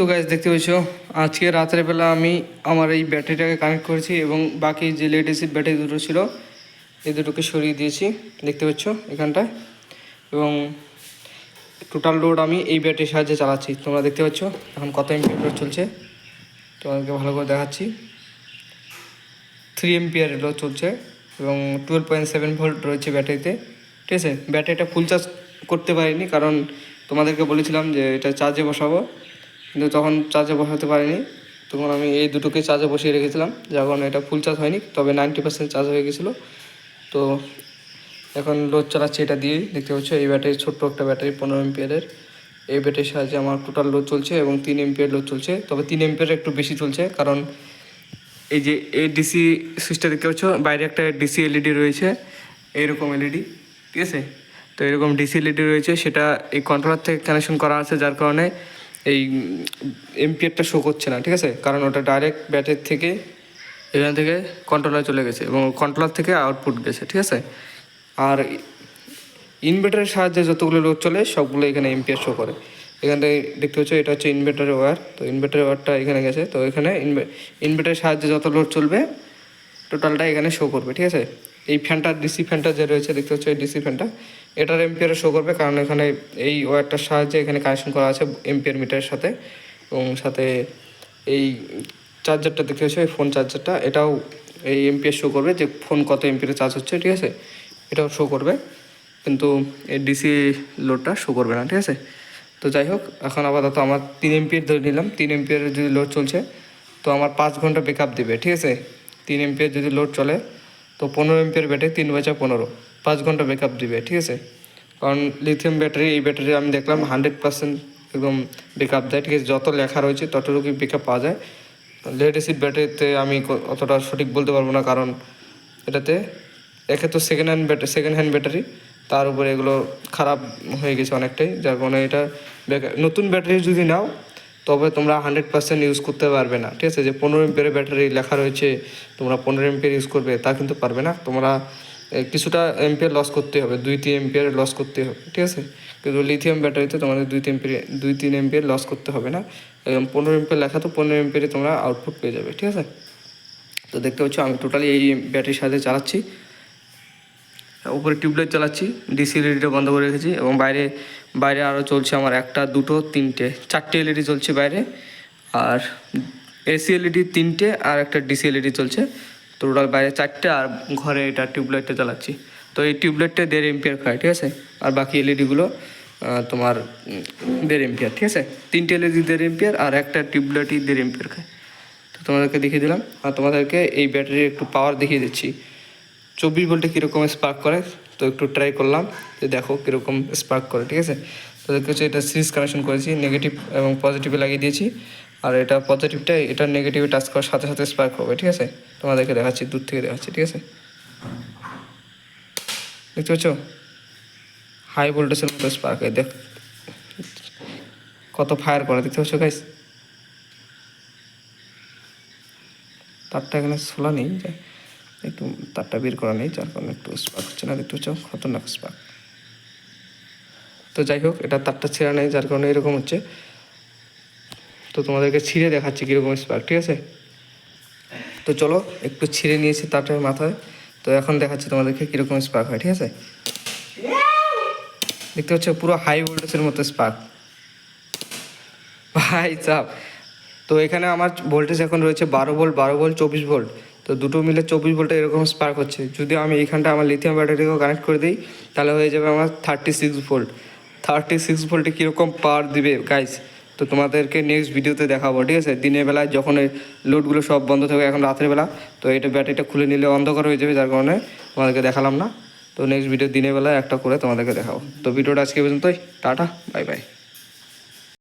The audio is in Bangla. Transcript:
তো গ্যাস দেখতে পাচ্ছ? আজকে রাতের বেলা আমি আমার এই ব্যাটারিটাকে কানেক্ট করেছি এবং বাকি যে লেড ব্যাটারি দুটো ছিল, এই দুটোকে সরিয়ে দিয়েছি। দেখতে পাচ্ছ এখানটায়? এবং টোটাল লোড আমি এই ব্যাটারির সাহায্যে চালাচ্ছি। তোমরা দেখতে পাচ্ছ এখন কত এমপিয়ার লোড চলছে? তোমাদেরকে ভালো করে দেখাচ্ছি। থ্রি এমপিয়ার লোড চলছে এবং টুয়েলভ পয়েন্ট সেভেন ভোল্ট রয়েছে ব্যাটারিতে। ঠিক আছে? ব্যাটারিটা ফুল চার্জ করতে পারিনি, কারণ তোমাদেরকে বলেছিলাম যে এটা চার্জে বসাবো। কিন্তু তখন চার্জে বসাতে পারিনি। তখন আমি এই দুটোকে চার্জে বসিয়ে রেখেছিলাম। যখন এটা ফুল চার্জ হয়নি, তবে নাইনটি পার্সেন্ট চার্জ হয়ে গেছিল। তো এখন লোড চালাচ্ছি এটা দিয়েই। দেখতে পাচ্ছ, এই ব্যাটারি ছোট্ট একটা ব্যাটারি পনেরো এমপিয়ারের এই ব্যাটারির সাহায্যে আমার টোটাল লোড চলছে এবং তিন এমপিয়ার লোড চলছে। তবে তিন এমপিয়ার একটু বেশি চলছে, কারণ এই যে এই ডিসি সুইচটা দেখতে পাচ্ছ, বাইরে একটা ডিসি এলইডি রয়েছে, এইরকম এলইডি ঠিক আছে? তো এরকম ডিসি এলইডি রয়েছে, সেটা এই কন্ট্রোলার থেকে কানেকশন করা আছে, যার কারণে এই এমপিয়ারটা শো করছে না, ঠিক আছে? কারণ ওটা ডাইরেক্ট ব্যাটারি থেকে এখান থেকে কন্ট্রোলার চলে গেছে এবং কন্ট্রোলার থেকে আউটপুট গেছে, ঠিক আছে? আর ইনভার্টারের সাহায্যে যতগুলো লোড চলে, সবগুলো এখানে এমপিয়ার শো করে। এখানে দেখতে পাচ্ছ, এটা হচ্ছে ইনভার্টারের ওয়ার তো ইনভার্টারের ওয়ারটা এখানে গেছে। তো এখানে ইনভার্টারের সাহায্যে যত লোড চলবে টোটালটা এখানে শো করবে, ঠিক আছে? এই ফ্যানটা ডিসি ফ্যানটা যে রয়েছে, দেখতে পাচ্ছ এই ডিসি ফ্যানটা, এটার এম্পিয়ারে শো করবে, কারণ এখানে এই ওয়্যারটার সাহায্যে এখানে কানেকশন করা আছে এম্পিয়ার মিটারের সাথে, এবং সাথে এই চার্জারটা দেখতে পাচ্ছ, এই ফোন চার্জারটা এটাও এই এমপিয়ার শো করবে যে ফোন কত এমপিয়ারে চার্জ হচ্ছে, ঠিক আছে? এটাও শো করবে, কিন্তু এই ডিসি লোডটা শো করবে না, ঠিক আছে? তো যাই হোক, এখন আপাতত আমার তিন এমপিয়ার ধরে নিলাম, তিন এমপিয়ারের যদি লোড চলছে, তো আমার পাঁচ ঘণ্টা ব্যাক আপ দেবে, ঠিক আছে? তিন এমপিয়ার যদি লোড চলে তো পনেরো এমপিয়ার ব্যাটারি তিন বাজা পনেরো। পাঁচ ঘণ্টা ব্যাক আপ দিবে, ঠিক আছে? কারণ লিথিয়াম ব্যাটারি এই ব্যাটারি আমি দেখলাম হান্ড্রেড পার্সেন্ট একদম ব্যাক আপ দেয়, ঠিক আছে? যত লেখা রয়েছে, ততটুকুই ব্যাক আপ পাওয়া যায়। লেড এসিড ব্যাটারিতে আমি অতটা সঠিক বলতে পারব না, কারণ এটাতে একে তো second hand battery second hand battery তার উপরে এগুলো খারাপ হয়ে গেছে অনেকটাই, যার কারণে এটা নতুন ব্যাটারি যদি নাও তবে তোমরা হান্ড্রেড পার্সেন্ট ইউজ করতে পারবে না, ঠিক আছে? যে পনেরো এমপিয়ারের ব্যাটারি লেখা রয়েছে, তোমরা পনেরো এমপিয়ার ইউজ করবে, তা কিন্তু পারবে না। তোমরা কিছুটা এমপিয়ার লস করতে হবে দুই তিন এমপিয়ার লস করতে হবে, ঠিক আছে? কিন্তু লিথিয়াম ব্যাটারিতে তোমাদের দুই তিন এমপিয়ার দুই তিন এমপিয়ার লস করতে হবে না। এবং পনেরো এমপিয়ার লেখা তো পনেরো এমপিয়ারে তোমরা আউটপুট পেয়ে যাবে, ঠিক আছে? তো দেখতে পাচ্ছ, আমি টোটালি এই ব্যাটারির সাথে চালাচ্ছি। উপরে টিউবলাইট চালাচ্ছি, ডিসি এলইডিটা বন্ধ করে রেখেছি এবং বাইরে বাইরে আরও চলছে আমার একটা, দুটো, তিনটে, চারটে এলইডি চলছে বাইরে আর এসি এলইডি তিনটে আর একটা ডিসি এলইডি চলছে। তো টোটাল বাইরে চারটে আর ঘরে এটা টিউবলাইটটা চালাচ্ছি। তো এই টিউবলাইটটা দেড় এম্পিয়ার খায়, ঠিক আছে? আর বাকি এলইডিগুলো তোমার দেড় এম্পিয়ার ঠিক আছে? তিনটে এলইডি দেড় এম্পিয়ার আর একটা টিউবলাইটই দেড় এমপিয়ার খায়। তো তোমাদেরকে দেখিয়ে দিলাম। আর তোমাদেরকে এই ব্যাটারির একটু পাওয়ার দেখিয়ে দিচ্ছি। চব্বিশ ভোল্টে কীরকম স্পার্ক করে, তো একটু ট্রাই করলাম যে দেখো কীরকম স্পার্ক করে, ঠিক আছে? তো দেখতে হচ্ছে এটা সিরিজ কানেকশন করেছি নেগেটিভ এবং পজিটিভে লাগিয়ে দিয়েছি। আর এটা পজিটিভটা এটা নেগেটিভে টাচ করার সাথে সাথে স্পার্ক হবে, ঠিক আছে? তোমাদেরকে দেখাচ্ছি, দূর থেকে দেখাচ্ছি, ঠিক আছে? দেখতে পাচ্ছ? হাই ভোল্টেজের মতো স্পার্ক হয় দেখ। কত ফায়ার করে, দেখতে পাচ্ছ গাইস তারটা এখানে খোলা নেই একটু তারটা বের করা নেই, যার কারণে একটু স্পার্ক হচ্ছে না, দেখতে পাচ্ছ? খতরনাক স্পার্ক তো যাই হোক, এটা তারটা ছেঁড়া নেই, যার কারণে এরকম হচ্ছে। তো তোমাদেরকে ছিঁড়ে দেখাচ্ছি কীরকম স্পার্ক ঠিক আছে? তো চলো, একটু ছিঁড়ে নিয়েছি তারটার মাথায়। তো এখন দেখাচ্ছি তোমাদেরকে কীরকম স্পার্ক হয়, ঠিক আছে? দেখতে পাচ্ছ? পুরো হাই ভোল্টেজের মতো স্পার্ক ভাই চাপ তো এখানে আমার ভোল্টেজ এখন রয়েছে বারো ভোল্ট বারো ভোল্ট চব্বিশ ভোল্ট তো দুটো মিলে চব্বিশ ভোল্টে এরকম স্পার্ক হচ্ছে। যদি আমি এইখানটা আমার লিথিয়াম ব্যাটারিকেও কানেক্ট করে দিই, তাহলে হয়ে যাবে আমার thirty six volt thirty six ভোল্টে কীরকম পাওয়ার দিবে গাইস তো তোমাদেরকে নেক্সট ভিডিওতে দেখাবো, ঠিক আছে? দিনের বেলায় যখন এই লোডগুলো সব বন্ধ থাকবে এখন রাতের বেলা, তো এটা ব্যাটারিটা খুলে নিলে অন্ধকার হয়ে যাবে, যার কারণে তোমাদেরকে দেখালাম না। তো নেক্সট ভিডিও দিনের বেলায় একটা করে তোমাদেরকে দেখাবো। তো ভিডিওটা আজকে পর্যন্তই। Tata bye bye